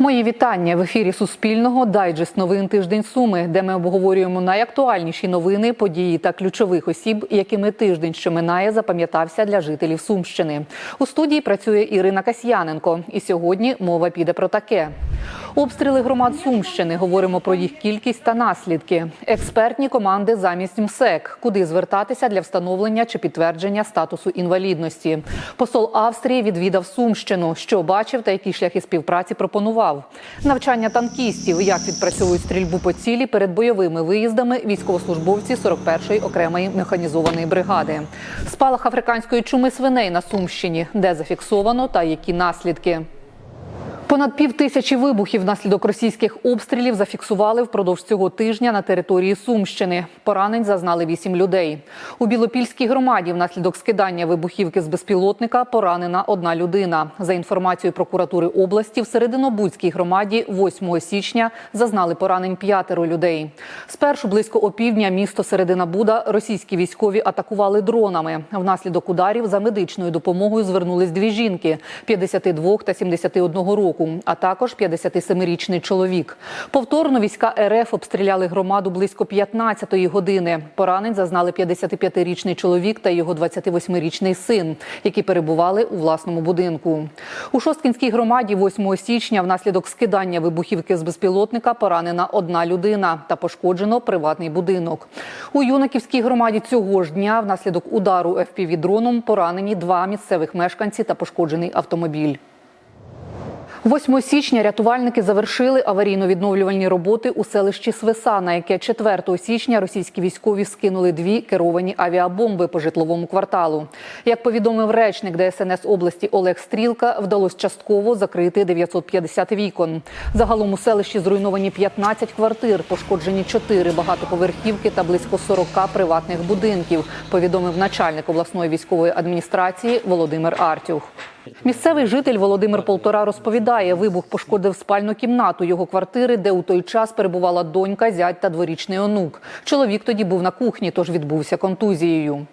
Мої вітання в ефірі Суспільного. Дайджест новин тиждень Суми, де ми обговорюємо найактуальніші новини, події та ключових осіб, якими тиждень, що минає, запам'ятався для жителів Сумщини. У студії працює Ірина Касьяненко. І сьогодні мова піде про таке: обстріли громад Сумщини. Говоримо про їх кількість та наслідки. Експертні команди замість МСЕК, куди звертатися для встановлення чи підтвердження статусу інвалідності. Посол Австрії відвідав Сумщину, що бачив та які шляхи співпраці пропонував. Навчання танкістів, як відпрацьовують стрільбу по цілі перед бойовими виїздами військовослужбовці 41-ї окремої механізованої бригади. Спалах африканської чуми свиней на Сумщині, де зафіксовано та які наслідки. Понад пів тисячі вибухів внаслідок російських обстрілів зафіксували впродовж цього тижня на території Сумщини. Поранень зазнали вісім людей. У Білопільській громаді внаслідок скидання вибухівки з безпілотника поранена одна людина. За інформацією прокуратури області, в Серединобудській громаді 8 січня зазнали поранень п'ятеро людей. Спершу близько опівдня місто Середина Буда російські військові атакували дронами. Внаслідок ударів за медичною допомогою звернулись дві жінки 52 та 71 року а також 57-річний чоловік. Повторно війська РФ обстріляли громаду близько 15-ї години. Поранень зазнали 55-річний чоловік та його 28-річний син, які перебували у власному будинку. У Шосткінській громаді 8 січня внаслідок скидання вибухівки з безпілотника поранена одна людина та пошкоджено приватний будинок. У Юнаківській громаді цього ж дня внаслідок удару ФПВ-дроном поранені два місцевих мешканці та пошкоджений автомобіль. 8 січня рятувальники завершили аварійно-відновлювальні роботи у селищі Свиса, на яке 4 січня російські військові скинули дві керовані авіабомби по житловому кварталу. Як повідомив речник ДСНС області Олег Стрілка, вдалося частково закрити 950 вікон. Загалом у селищі зруйновані 15 квартир, пошкоджені 4 багатоповерхівки та близько 40 приватних будинків. Повідомив начальник обласної військової адміністрації Володимир Артюх. Місцевий житель Володимир Полтора розповідає, вибух пошкодив спальну кімнату його квартири, де у той час перебувала донька, зять та дворічний онук. Чоловік тоді був на кухні, тож відбувся контузією.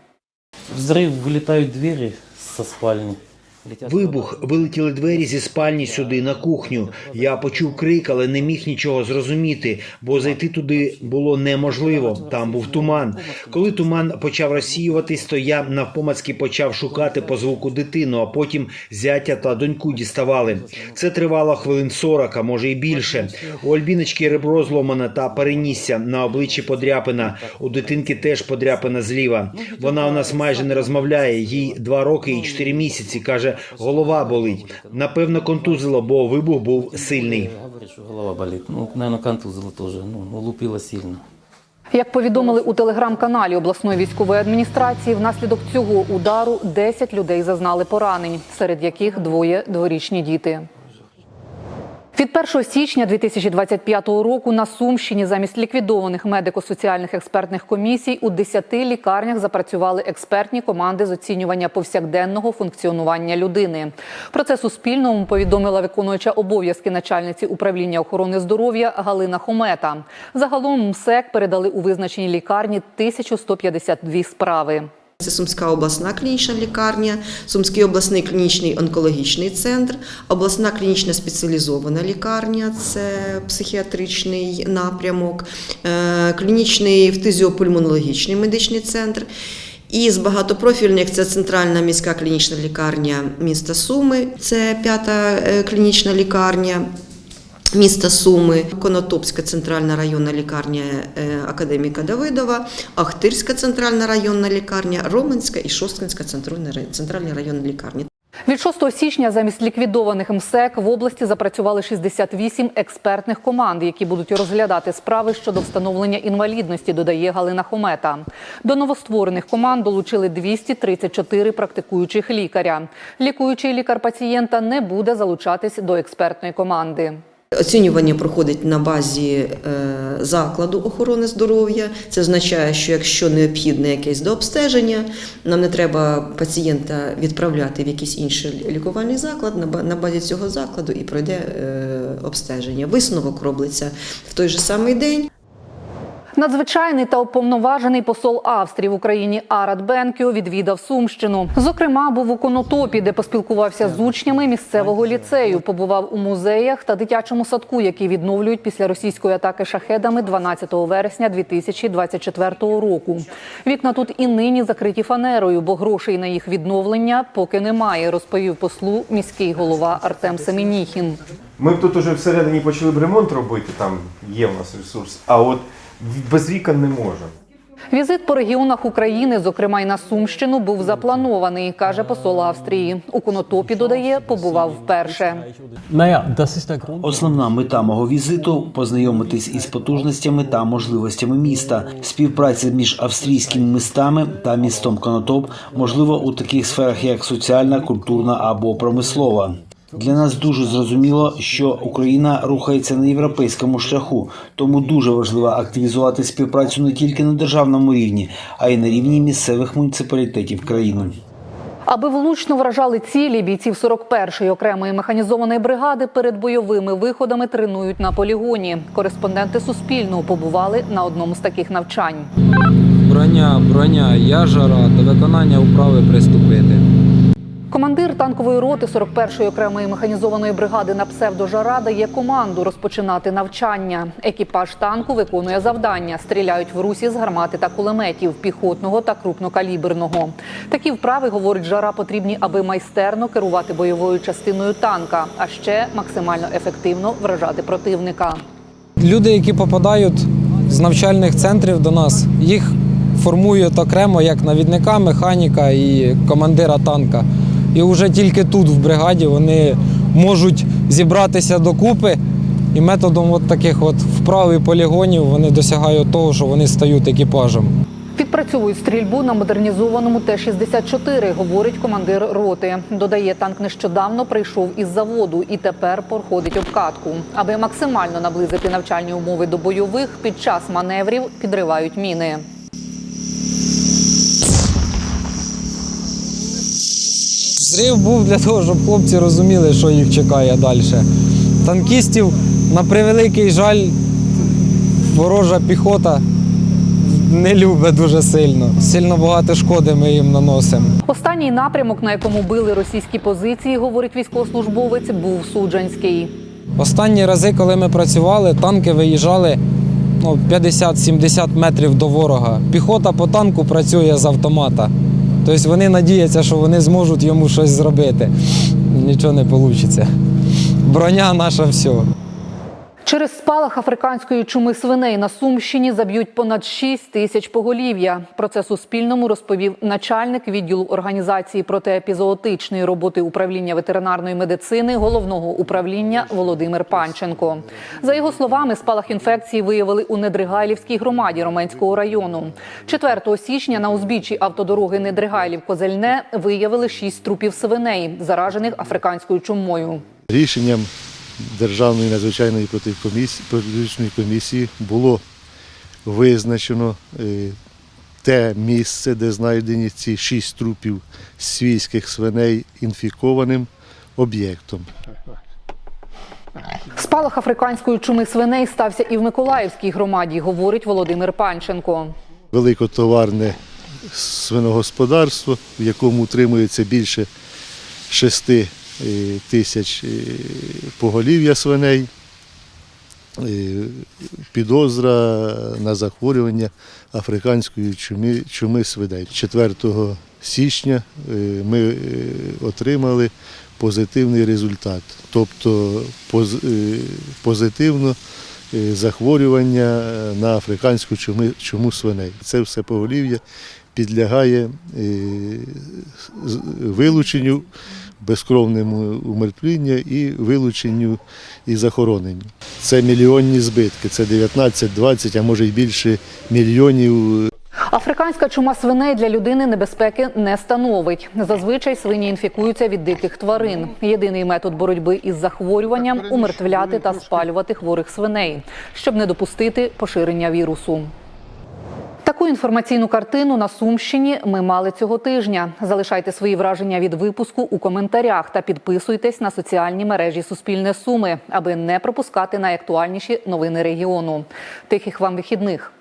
Взрив вилітають двері зі спальни. Вибух, вилетіли двері зі спальні сюди на кухню. Я почув крик, але не міг нічого зрозуміти, бо зайти туди було неможливо. Там був туман. Коли туман почав розсіюватись, то я навпомацьки почав шукати по звуку дитину, а потім зятя та доньку діставали. Це тривало хвилин 40, а може і більше. У Альбіночки ребро зломане та перенісся на обличчі подряпина. У дитинки теж подряпина зліва. Вона у нас майже не розмовляє. Їй два роки і чотири місяці. каже, голова болить. Напевно, контузило, бо вибух був сильний. Говорить, що голова болить. Ну, наверное, контузило теж. Ну, лупило сильно. Як повідомили у телеграм-каналі обласної військової адміністрації, внаслідок цього удару 10 людей зазнали поранень, серед яких двоє дворічні діти. Від 1 січня 2025 року на Сумщині замість ліквідованих медико-соціальних експертних комісій у 10 лікарнях запрацювали експертні команди з оцінювання повсякденного функціонування людини. Про це Суспільному повідомила виконуюча обов'язки начальниці управління охорони здоров'я Галина Хомета. Загалом МСЕК передали у визначеній лікарні 1152 справи. Це Сумська обласна клінічна лікарня, Сумський обласний клінічний онкологічний центр, обласна клінічна спеціалізована лікарня, це психіатричний напрямок, е, клінічний фтизіопульмонологічний медичний центр. І з багатопрофільних це центральна міська клінічна лікарня міста Суми, це п'ята е, клінічна лікарня. Міста Суми, Конотопська центральна районна лікарня е, академіка Давидова, Ахтирська центральна районна лікарня, Роменська і Шосткинська центральна рай- центральна районна лікарня. Від 6 січня замість ліквідованих МСЕК в області запрацювали 68 експертних команд, які будуть розглядати справи щодо встановлення інвалідності, додає Галина Хомета. До новостворених команд долучили 234 практикуючих лікаря. Лікуючий лікар пацієнта не буде залучатись до експертної команди. Оцінювання проходить на базі е, закладу охорони здоров'я. Це означає, що якщо необхідне якесь дообстеження, нам не треба пацієнта відправляти в якийсь інший лікувальний заклад на ба- на базі цього закладу і пройде е, обстеження. Висновок робиться в той же самий день. Надзвичайний та уповноважений посол Австрії в Україні Арат Бенкіо відвідав Сумщину. Зокрема, був у Конотопі, де поспілкувався з учнями місцевого ліцею. Побував у музеях та дитячому садку, які відновлюють після російської атаки шахедами 12 вересня 2024 року. Вікна тут і нині закриті фанерою, бо грошей на їх відновлення поки немає, розповів послу міський голова Артем Семеніхін. Ми тут уже всередині почали б ремонт робити, там є в нас ресурс, а от без вікон не можемо. Візит по регіонах України, зокрема й на Сумщину, був запланований, каже посол Австрії. У Конотопі додає, побував вперше. Основна мета мого візиту познайомитись із потужностями та можливостями міста. Співпраця між австрійськими містами та містом Конотоп можливо у таких сферах, як соціальна, культурна або промислова. Для нас дуже зрозуміло, що Україна рухається на європейському шляху, тому дуже важливо активізувати співпрацю не тільки на державному рівні, а й на рівні місцевих муніципалітетів країни. Аби влучно вражали цілі, бійців 41-ї окремої механізованої бригади перед бойовими виходами тренують на полігоні. Кореспонденти Суспільного побували на одному з таких навчань. Броня, броня, я жара, до виконання управи приступити. Командир танкової роти 41-ї окремої механізованої бригади на псевдожара дає команду розпочинати навчання. Екіпаж танку виконує завдання, стріляють в русі з гармати та кулеметів піхотного та крупнокаліберного. Такі вправи, говорить жара, потрібні, аби майстерно керувати бойовою частиною танка, а ще максимально ефективно вражати противника. Люди, які попадають з навчальних центрів до нас, їх формують окремо як навідника, механіка і командира танка. І вже тільки тут, в бригаді, вони можуть зібратися докупи і методом от таких от вправ і полігонів вони досягають того, що вони стають екіпажем. Відпрацьовують стрільбу на модернізованому Т-64, говорить командир роти. Додає, танк нещодавно прийшов із заводу і тепер проходить обкатку. Аби максимально наблизити навчальні умови до бойових, під час маневрів підривають міни. Зрив був для того, щоб хлопці розуміли, що їх чекає далі. Танкістів, на превеликий жаль, ворожа піхота не любить дуже сильно. Сильно багато шкоди ми їм наносимо. Останній напрямок, на якому били російські позиції, говорить військовослужбовець, був Суджанський. Останні рази, коли ми працювали, танки виїжджали ну, 50-70 метрів до ворога. Піхота по танку працює з автомата. Тобто вони надіються, що вони зможуть йому щось зробити. Нічого не вийде. Броня наша все. Через спалах африканської чуми свиней на Сумщині заб'ють понад 6 тисяч поголів'я. Про це Суспільному розповів начальник відділу організації протиепізоотичної роботи управління ветеринарної медицини головного управління Володимир Панченко. За його словами, спалах інфекції виявили у Недригайлівській громаді Роменського району. 4 січня на узбіччі автодороги Недригайлів-Козельне виявили 6 трупів свиней, заражених африканською чумою. Рішенням Державної надзвичайної протикомісії, комісії було визначено е, те місце, де знайдені ці шість трупів свійських свиней інфікованим об'єктом. Спалах африканської чуми свиней стався і в Миколаївській громаді, говорить Володимир Панченко. Великотоварне свиногосподарство, в якому утримується більше шести тисяч поголів'я свиней. Підозра на захворювання африканської чуми, чуми свиней. 4 січня е, ми е, отримали позитивний результат, тобто е, позитивно захворювання на африканську чуму, чуму свиней. Це все поголів'я підлягає вилученню, безкровному умертвінню і вилученню і захороненню. Це мільйонні збитки, це 19-20, а може й більше мільйонів Африканська чума свиней для людини небезпеки не становить. Зазвичай свині інфікуються від диких тварин. Єдиний метод боротьби із захворюванням умертвляти та спалювати хворих свиней, щоб не допустити поширення вірусу. Інформаційну картину на Сумщині ми мали цього тижня. Залишайте свої враження від випуску у коментарях та підписуйтесь на соціальні мережі Суспільне Суми, аби не пропускати найактуальніші новини регіону. Тихих вам вихідних.